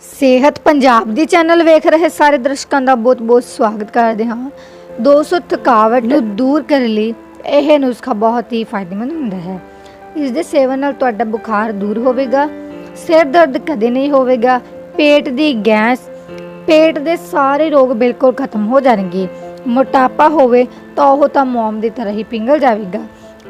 ਸਿਹਤ ਪੰਜਾਬ ਦੀ ਚੈਨਲ ਵੇਖ ਰਹੇ ਸਾਰੇ ਦਰਸ਼ਕਾਂ ਦਾ ਬਹੁਤ-ਬਹੁਤ ਸਵਾਗਤ ਕਰਦੇ ਹਾਂ। ਦੋਸਤੋ ਥਕਾਵਟ ਨੂੰ ਦੂਰ ਕਰਨ ਲਈ ਇਹ ਨੁਸਖਾ ਬਹੁਤ ਹੀ ਫਾਇਦੇਮੰਦ ਹੁੰਦਾ ਹੈ। ਇਸ ਦੇ ਸੇਵਨ ਨਾਲ ਤੁਹਾਡਾ ਬੁਖਾਰ ਦੂਰ ਹੋਵੇਗਾ, ਸਿਰ ਦਰਦ ਕਦੇ ਨਹੀਂ ਹੋਵੇਗਾ, ਪੇਟ ਦੀ ਗੈਸ, ਪੇਟ ਦੇ ਸਾਰੇ ਰੋਗ ਬਿਲਕੁਲ ਖਤਮ ਹੋ ਜਾਣਗੇ। ਮੋਟਾਪਾ ਹੋਵੇ ਤਾਂ ਉਹ ਤਾਂ ਮੋਮ ਦੀ ਤਰ੍ਹਾਂ ਹੀ ਪਿੰਗਲ ਜਾਵੇਗਾ।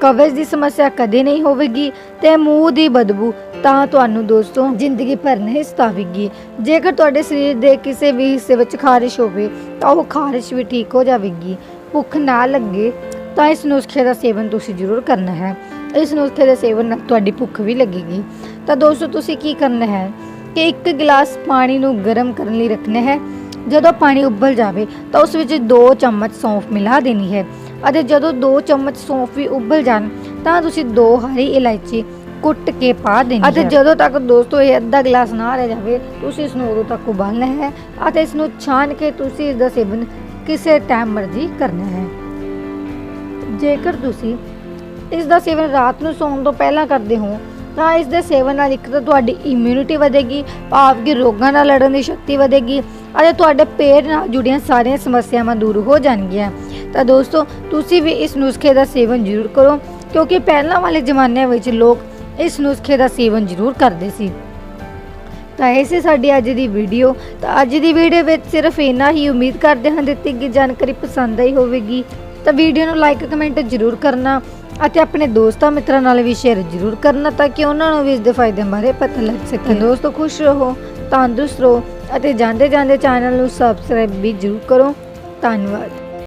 ਕਵਜ਼ ਦੀ ਸਮੱਸਿਆ ਕਦੇ ਨਹੀਂ ਹੋਵੇਗੀ ਤੇ ਮੂੰਹ ਦੀ ਬਦਬੂ ਤਾਂ ਤੁਹਾਨੂੰ ਦੋਸਤੋ ਜ਼ਿੰਦਗੀ ਭਰ ਨਹੀਂ ਸਤਾਵੇਗੀ। ਜੇਕਰ ਤੁਹਾਡੇ ਸਰੀਰ ਦੇ ਕਿਸੇ ਵੀ ਹਿੱਸੇ ਵਿੱਚ ਖਾਰਿਸ਼ ਹੋਵੇ, ਤਾਂ ਉਹ ਖਾਰਿਸ਼ ਵੀ ਠੀਕ ਹੋ ਜਾਵੇਗੀ। ਭੁੱਖ ਨਾ ਲੱਗੇ ਤਾਂ ਇਸ ਨੁਸਖੇ ਦਾ ਸੇਵਨ ਤੁਸੀਂ ਜ਼ਰੂਰ ਕਰਨਾ ਹੈ। ਇਸ ਨੁਸਖੇ ਦੇ ਸੇਵਨ ਨਾਲ ਤੁਹਾਡੀ ਭੁੱਖ ਵੀ ਲੱਗੇਗੀ। ਤਾਂ ਦੋਸਤੋ ਤੁਸੀਂ ਕੀ ਕਰਨਾ ਹੈ ਕਿ ਇੱਕ ਗਲਾਸ ਪਾਣੀ ਨੂੰ ਗਰਮ ਕਰਨ ਲਈ ਰੱਖਣਾ ਹੈ। ਜਦੋਂ ਪਾਣੀ ਉਬਲ ਜਾਵੇ ਤਾਂ ਉਸ ਵਿੱਚ 2 ਚਮਚ ਸੌਂਫ ਮਿਲਾ ਦੇਣੀ ਹੈ। ਅਤੇ ਜਦੋਂ 2 ਚਮਚ ਸੌਂਫ ਵੀ ਉਬਲ ਜਾਣ ਤਾਂ ਤੁਸੀਂ 2 ਹਰੀ ਇਲਾਇਚੀ ਕੁੱਟ ਕੇ ਪਾ ਦੇਣੀ ਹੈ। ਅਤੇ ਜਦੋਂ ਤੱਕ ਦੋਸਤੋ ਇਹ ਅੱਧਾ ਗਲਾਸ ਨਾ ਰਹਿ ਜਾਵੇ ਤੁਸੀਂ ਇਸ ਨੂੰ ਉਦੋਂ ਤੱਕ ਉਬਾਲਣਾ ਹੈ ਅਤੇ ਇਸ ਨੂੰ ਛਾਣ ਕੇ ਤੁਸੀਂ ਇਸ ਦਾ ਸੇਵਨ ਕਿਸੇ ਟਾਈਮ ਮਰਜ਼ੀ ਕਰਨਾ ਹੈ। ਜੇਕਰ ਤੁਸੀਂ ਇਸ ਦਾ ਸੇਵਨ ਰਾਤ ਨੂੰ ਸੌਣ ਤੋਂ ਪਹਿਲਾਂ ਕਰਦੇ ਹੋ ਤਾਂ ਇਸ ਦੇ ਸੇਵਨ ਨਾਲ ਇੱਕ ਤਾਂ ਤੁਹਾਡੀ ਇਮਿਊਨਿਟੀ ਵਧੇਗੀ ਭਾਵ ਕਿ ਰੋਗਾਂ ਨਾਲ ਲੜਨ ਦੀ ਸ਼ਕਤੀ ਵਧੇਗੀ ਅਤੇ ਤੁਹਾਡੇ ਪੇਟ ਨਾਲ ਜੁੜੀਆਂ ਸਾਰੀਆਂ ਸਮੱਸਿਆਵਾਂ ਦੂਰ ਹੋ ਜਾਣਗੀਆਂ। ਤਾਂ ਦੋਸਤੋ, ਤੁਸੀਂ ਵੀ ਇਸ ਨੁਸਖੇ ਦਾ ਸੇਵਨ ਜ਼ਰੂਰ ਕਰੋ, ਕਿਉਂਕਿ ਪਹਿਲਾਂ ਵਾਲੇ ਜ਼ਮਾਨਿਆਂ ਵਿੱਚ ਲੋਕ ਇਸ ਨੁਸਖੇ ਦਾ ਸੇਵਨ ਜ਼ਰੂਰ ਕਰਦੇ ਸੀ। ਤਾਂ ਇਹ ਸੀ ਸਾਡੀ ਅੱਜ ਦੀ ਵੀਡੀਓ। ਤਾਂ ਅੱਜ ਦੀ ਵੀਡੀਓ ਵਿੱਚ ਸਿਰਫ ਇੰਨਾ ਹੀ ਉਮੀਦ ਕਰਦੇ ਹਾਂ ਦਿੱਤੀ ਗਈ ਜਾਣਕਾਰੀ ਪਸੰਦ ਆਈ ਹੋਵੇਗੀ। ਤਾਂ ਵੀਡੀਓ ਨੂੰ ਲਾਈਕ ਕਮੈਂਟ ਜ਼ਰੂਰ ਕਰਨਾ ਅਤੇ ਆਪਣੇ ਦੋਸਤਾਂ ਮਿੱਤਰਾਂ ਨਾਲ ਵੀ ਸ਼ੇਅਰ ਜ਼ਰੂਰ ਕਰਨਾ ਤਾਂ ਕਿ ਉਹਨਾਂ ਨੂੰ ਵੀ ਇਸ ਦੇ ਫਾਇਦੇ ਬਾਰੇ ਪਤਾ ਲੱਗ ਸਕੇ। ਦੋਸਤੋ, ਖੁਸ਼ ਰਹੋ, ਤੰਦਰੁਸਤ ਰਹੋ ਅਤੇ ਜਾਂਦੇ ਜਾਂਦੇ ਚੈਨਲ ਨੂੰ ਸਬਸਕ੍ਰਾਈਬ ਵੀ ਜ਼ਰੂਰ ਕਰੋ। ਧੰਨਵਾਦ।